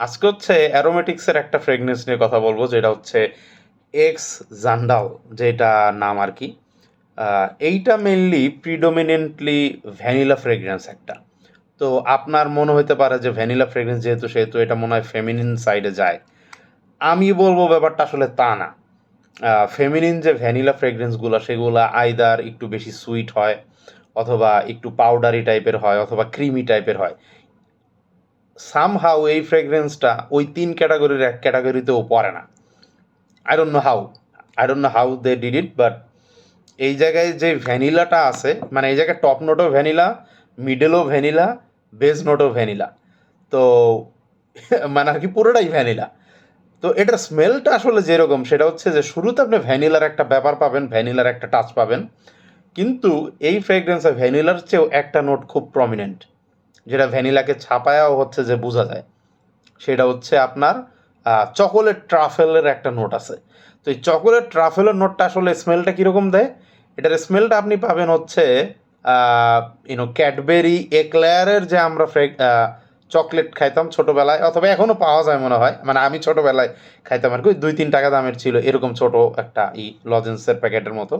আজকে হচ্ছে অ্যারোমেটিক্সের একটা ফ্রেগনেন্স নিয়ে কথা বলব, যেটা হচ্ছে এক্স জান্ডাল যেটা নাম আর কি। এইটা মেনলি প্রিডোমিনেন্টলি ভ্যানিলা ফ্রেগরেন্স একটা। তো আপনার মনে হতে পারে যে ভ্যানিলা ফ্রেগরেন্স যেহেতু, সেহেতু এটা মনে হয় ফেমিনিন সাইডে যায়। আমি বলব ব্যাপারটা আসলে তা না। ফেমিনিন যে ভ্যানিলা ফ্রেগরেন্সগুলো সেগুলো আইদার একটু বেশি সুইট হয়, অথবা একটু পাউডারি টাইপের হয়, অথবা ক্রিমি টাইপের হয়। সামহাউ এই ফ্রেগরেন্সটা ওই তিন ক্যাটাগরির এক ক্যাটাগরিতেও পড়ে না। I don't know how I don't know how they did it but এই জায়গায় যে ভ্যানিলাটা আছে মানে এই জায়গায় টপ নোটও ভ্যানিলা মিডেলও ভ্যানিলা বেস নোটও ভ্যানিলা। তো মানে আর কি পুরোটাই ভ্যানিলা। তো এটার স্মেলটা আসলে যেরকম, সেটা হচ্ছে যে শুরুতে আপনি ভ্যানিলার একটা ব্যাপার পাবেন, ভ্যানিলার একটা টাচ পাবেন, কিন্তু এই ফ্রেগরেন্সে ভ্যানিলার চেয়েও একটা নোট খুব প্রমিনেন্ট যেটা ভ্যানিলাকে ছাপায়াও হচ্ছে যে বোঝা যায়। সেটা হচ্ছে আপনার চকোলেট ট্রাফেলের একটা নোট আছে। তো এই চকোলেট ট্রাফেলের নোটটা আসলে স্মেলটা কীরকম দেয়? এটার স্মেলটা আপনি পাবেন হচ্ছে ইউনো ক্যাডবেরি একলেয়ারের যে আমরা ফ্রেগ চকলেট খাইতাম ছোটোবেলায়, অথবা এখনও পাওয়া যায় মনে হয়। মানে আমি ছোটোবেলায় খাইতাম আর কি দুই তিন টাকা দামের ছিল, এরকম ছোট একটা ই লজেন্সের প্যাকেটের মতো।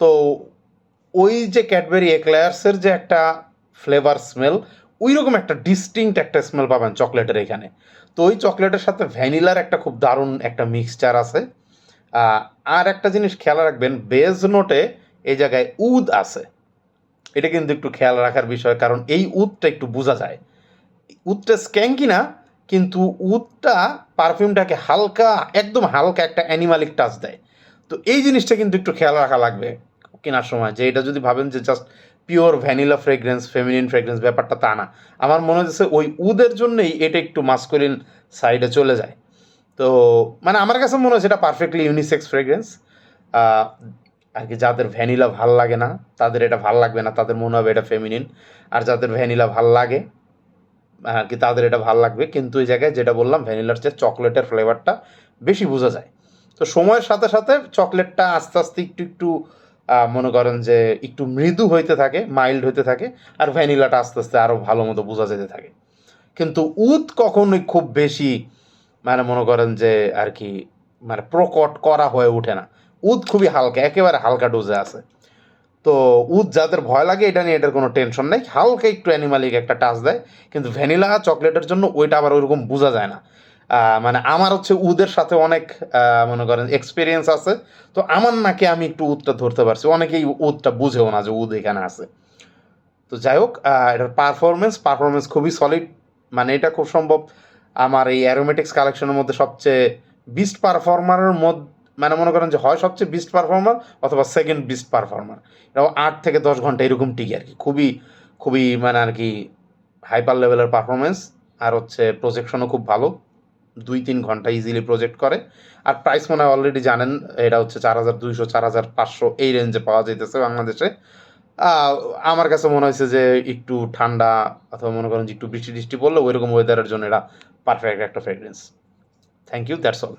তো ওই যে ক্যাডবেরি একলেয়ার্সের যে একটা ফ্লেভার স্মেল ওই রকম একটা ডিস্টিংক্ট একটা স্মেল পাবেন চকলেটের এখানে। তো ওই চকলেটের সাথে ভ্যানিলার একটা খুব দারুণ একটা মিক্সচার আছে। আর একটা জিনিস খেয়াল রাখবেন বেজ নোটে এই জায়গায় উদ আছে। এটা কিন্তু একটু খেয়াল রাখার বিষয়, কারণ এই উদটা একটু বোঝা যায়। উদটা স্ক্যাঙ্কি না, কিন্তু উদটা পারফিউমটাকে হালকা, একদম হালকা একটা অ্যানিমালিক টাচ দেয়। তো এই জিনিসটা কিন্তু একটু খেয়াল রাখা লাগবে। কেনার সময়, যে এটা যদি ভাবেন যে just pure vanilla fragrance feminine fragrance ব্যাপারটা তা না। আমার মনে হচ্ছে ওই উদের জন্যই এটা একটু মাস্কুলিন সাইডে চলে যায়। তো মানে আমার কাছে মনে হচ্ছে এটা পারফেক্টলি ইউনিসেক্স ফ্রেগরেন্স আর কি যাদের ভ্যানিলা ভালো লাগে না, তাদের এটা ভালো লাগবে না, তাদের মনে হবে এটা ফেমিনিন আর যাদের ভ্যানিলা ভালো লাগে আর কি তাদের এটা ভালো লাগবে। কিন্তু এই জায়গায় যেটা বললাম ভ্যানিলার চেয়ে চকলেটের ফ্লেভারটা বেশি বোঝা যায়। তো সময়ের সাথে সাথে চকলেটটা আস্তে আস্তে একটু একটু মনে করেন যে একটু মৃদু হইতে থাকে মাইল্ড হইতে থাকে, আর ভ্যানিলাটা আস্তে আস্তে আরও ভালো মতো বোঝা যেতে থাকে। কিন্তু উদ কখনোই খুব বেশি মানে মনে করেন যে আর কি মানে প্রকট করা হয়ে ওঠে না। উদ খুবই হালকা, একেবারে হালকা ডোজে আছে। তো উদ যাদের ভয় লাগে, এটা নিয়ে এটার কোনো টেনশন নেই। হালকা একটু অ্যানিমালিক একটা টাচ দেয়, কিন্তু ভ্যানিলা চকলেটের জন্য ওইটা আবার ওইরকম বোঝা যায় না। মানে আমার হচ্ছে উদের সাথে অনেক মনে করেন এক্সপিরিয়েন্স আছে। তো আমার নাকি আমি একটু উদটা ধরতে পারছি। অনেকেই উদটা বুঝেও না যে উদ এখানে আছে। তো যাই হোক এটার পারফরমেন্স পারফরমেন্স খুবই সলিড মানে এটা খুব সম্ভব। আমার এই অ্যারোমেটিক্স কালেকশনের মধ্যে সবচেয়ে বিস্ট পারফর্মারের মধ্যে মানে মনে করেন যে হয় সবচেয়ে বিস্ট পারফর্মার অথবা সেকেন্ড বিস্ট পারফর্মার এটাও আট থেকে দশ ঘণ্টা এরকম টিকে আর কি। খুবই খুবই মানে আর কি হাইপার লেভেলের পারফরমেন্স আর হচ্ছে প্রজেকশনও খুব ভালো। দুই তিন ঘণ্টা ইজিলি প্রজেক্ট করে। আর প্রাইস মনে হয় অলরেডি জানেন, এটা হচ্ছে চার হাজার দুইশো, চার হাজার পাঁচশো এই রেঞ্জে পাওয়া যাইতেছে বাংলাদেশে। আমার কাছে মনে হয়েছে যে একটু ঠান্ডা অথবা মনে করেন যে একটু বৃষ্টি টিষ্টি পড়লে ওইরকম ওয়েদারের জন্য এটা পারফেক্ট একটা fragrance thank you that's all